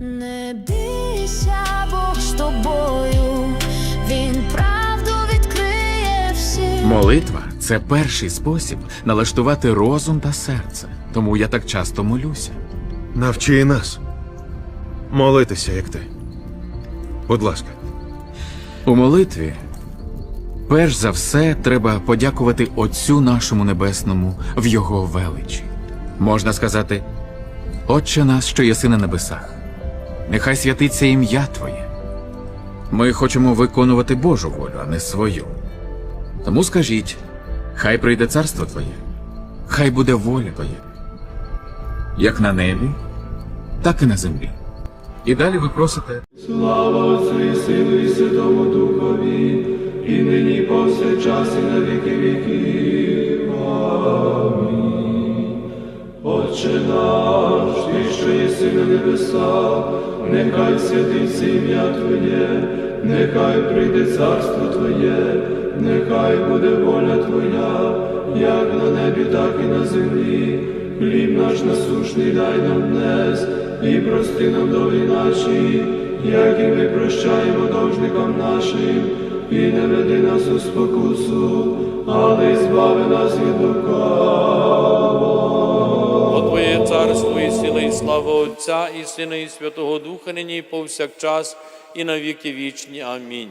Не бійся, Бог з тобою, він правду відкриє всім. Молитва це перший спосіб налаштувати розум та серце. Тому я так часто молюся. Навчи і нас. Молитися, як ти. Будь ласка. У молитві, перш за все, треба подякувати Отцю нашому Небесному в Його величі. Можна сказати, Отче наш, що єси на небесах, нехай святиться ім'я Твоє. Ми хочемо виконувати Божу волю, а не свою. Тому скажіть, хай прийде царство Твоє, хай буде воля Твоя, як на небі, так і на землі. І далі ви просите. Слава Отцю і Сину і Святому Духові, і нині повсякчас і на віки віків. Амінь. Отче наш, що єси на небесах, нехай святиться ім'я Твоє, нехай прийде царство Твоє, нехай буде воля Твоя, як на небі, так і на землі. Хліб наш насушний дай нам днес, і прости нам долі наші, як і ми прощаємо должникам нашим, і не веди нас у спокусу, але збави нас від лукавого. Слава Отця, і Сина, і Святого Духа, нині і повсякчас, і на віки вічні. Амінь.